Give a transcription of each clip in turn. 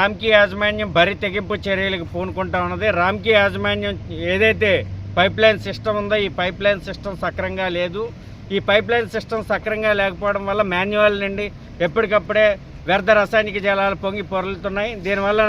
రామ్కీ యాజమాన్యం బరి తెగింపు చర్యలకు పూనుకుంటా ఉన్నది. రామ్కి యాజమాన్యం ఏదైతే పైప్ లైన్ సిస్టమ్ ఉందో ఈ పైప్ లైన్ సిస్టమ్ సక్రంగా లేదు. ఈ పైప్ లైన్ సిస్టమ్ సక్రంగా లేకపోవడం వల్ల మాన్యువల్ నుండి ఎప్పటికప్పుడే వ్యర్థ రసాయనిక జలాలు పొంగి పొరలుతున్నాయి. దీనివల్ల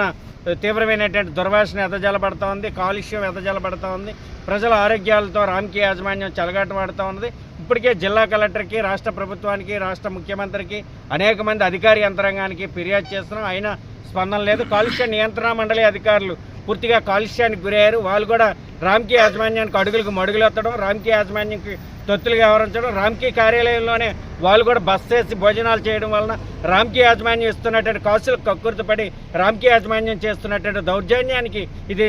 తీవ్రమైనటువంటి దుర్వాసన ఎదజలబడతా ఉంది కాలుష్యం ఎదజలబడతా ఉంది. ప్రజల ఆరోగ్యాలతో రామ్కీ యాజమాన్యం చెలగాటమాడుతూ ఉన్నది. ఇప్పటికే జిల్లా కలెక్టర్కి రాష్ట్ర ప్రభుత్వానికి రాష్ట్ర ముఖ్యమంత్రికి అనేక మంది అధికారి యంత్రాంగానికి ఫిర్యాదు చేస్తున్నాం. అయినా స్పందన లేదు. కాలుష్య నియంత్రణ మండలి అధికారులు పూర్తిగా కాలుష్యానికి గురయ్యారు. వాళ్ళు కూడా రామ్కి యాజమాన్యానికి అడుగులకు మడుగులు ఎత్తడం యాజమాన్యానికి తొత్తులుగా వ్యవహరించడం రామ్కీ కార్యాలయంలోనే వాళ్ళు కూడా బస్ చేసి భోజనాలు చేయడం వలన రామ్కి యాజమాన్యం ఇస్తున్నటువంటి కాసులకు కక్కుర్తిపడి రామ్కీ యాజమాన్యం చేస్తున్నటువంటి దౌర్జన్యానికి ఇది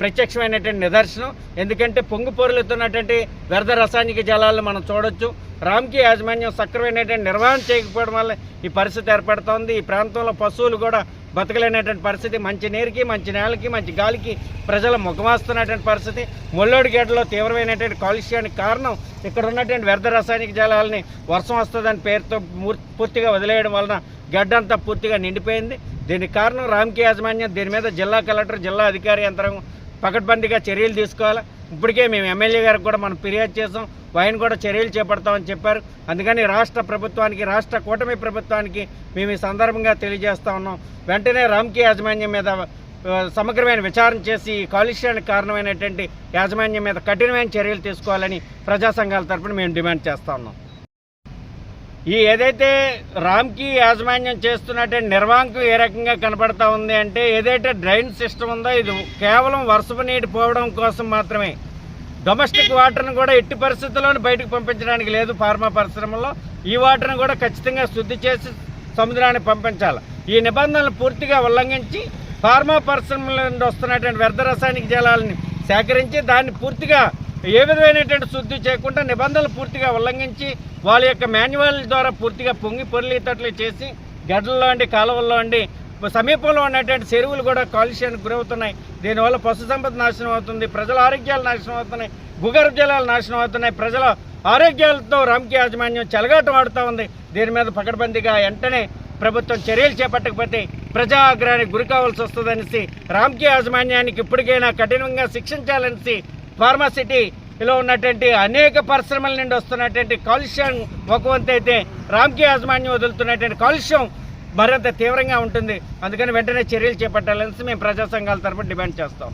ప్రత్యక్షమైనటువంటి నిదర్శనం. ఎందుకంటే పొంగు పొరులుతున్నటువంటి వ్యర్థ రసాయనిక జలాలను మనం చూడొచ్చు. రామ్కి యాజమాన్యం సక్రమైనటువంటి నిర్వహణ చేయకపోవడం వల్ల ఈ పరిస్థితి ఏర్పడుతోంది. ఈ ప్రాంతంలో పశువులు కూడా బతకలేనటువంటి పరిస్థితి. మంచి నీరుకి మంచి నేలకి మంచి గాలికి ప్రజలు ముఖమాస్తున్నటువంటి పరిస్థితి. ముల్లోడిగేటలో తీవ్రమైనటువంటి కాలుష్యానికి కారణం ఇక్కడ ఉన్నటువంటి వ్యర్థ రసాయనిక జలాలని వర్షం వస్తుందని పేరుతో పూర్తిగా వదిలేయడం వలన గడ్డంతా పూర్తిగా నిండిపోయింది. దీనికి కారణం రామ్కి యాజమాన్యం. దీని మీద జిల్లా కలెక్టర్ జిల్లా అధికారి యంత్రాంగం పకడ్బందీగా చర్యలు తీసుకోవాలి. ఇప్పటికే మేము ఎమ్మెల్యే గారికి కూడా మనం ఫిర్యాదు చేసాం ఆయన కూడా చర్యలు చేపడతామని చెప్పారు. అందుకని రాష్ట్ర ప్రభుత్వానికి రాష్ట్ర కూటమి ప్రభుత్వానికి మేము ఈ సందర్భంగా తెలియజేస్తా ఉన్నాం. వెంటనే రామ్కి యాజమాన్యం మీద సమగ్రమైన విచారణ చేసి ఈ కాలుష్యానికి కారణమైనటువంటి యాజమాన్యం మీద కఠినమైన చర్యలు తీసుకోవాలని ప్రజా సంఘాల తరపున మేము డిమాండ్ చేస్తా ఉన్నాం. ఈ ఏదైతే రామ్కి యాజమాన్యం చేస్తున్నటువంటి నిర్వాహకం ఏ రకంగా కనపడతా ఉంది అంటే ఏదైతే డ్రైన్ సిస్టమ్ ఉందో ఇది కేవలం వర్షపు నీటి పోవడం కోసం మాత్రమే. డొమెస్టిక్ వాటర్ను కూడా ఎట్టి పరిస్థితుల్లోనూ బయటకు పంపించడానికి లేదు ఫార్మా పరిశ్రమలో ఈ వాటర్ను కూడా ఖచ్చితంగా శుద్ధి చేసి సముద్రాన్ని పంపించాలి. ఈ నిబంధనలు పూర్తిగా ఉల్లంఘించి ఫార్మా పరిశ్రమల నుండి వస్తున్నటువంటి వ్యర్థ రసాయనిక జలాలని సేకరించి దాన్ని పూర్తిగా ఏ విధమైనటువంటి శుద్ధి చేయకుండా నిబంధనలు పూర్తిగా ఉల్లంఘించి వాళ్ళ యొక్క మాన్యువల్ ద్వారా పూర్తిగా పొంగి పొరలితట్లు చేసి గడ్డల్లో అండి కాలువల్లో అండి సమీపంలో ఉన్నటువంటి చెరువులు కూడా కాలుష్యానికి గురవుతున్నాయి. దీనివల్ల పశు సంపద నాశనం అవుతుంది ప్రజల ఆరోగ్యాలు నాశనం అవుతున్నాయి భూగర్భ జలాలు నాశనం అవుతున్నాయి ప్రజల ఆరోగ్యాలతో రామ్కి యాజమాన్యం చెలగాటం ఆడుతూ ఉంది. దీని మీద పకడ్బందీగా వెంటనే ప్రభుత్వం చర్యలు చేపట్టకపోతే ప్రజా ఆగ్రహానికి గురి కావాల్సి వస్తుందనేసి రామ్కి యాజమాన్యానికి ఇప్పటికైనా కఠినంగా శిక్షించాలనేసి ఫార్మాసిటీలో ఉన్నటువంటి అనేక పరిశ్రమల నుండి వస్తున్నటువంటి కాలుష్యం ఒక వంతు అయితే రామ్కి యాజమాన్యం వదులుతున్నటువంటి కాలుష్యం మరింత తీవ్రంగా ఉంటుంది. అందుకని వెంటనే చర్యలు చేపట్టాలనేసి మేము ప్రజా సంఘాల తరపున డిమాండ్ చేస్తాం.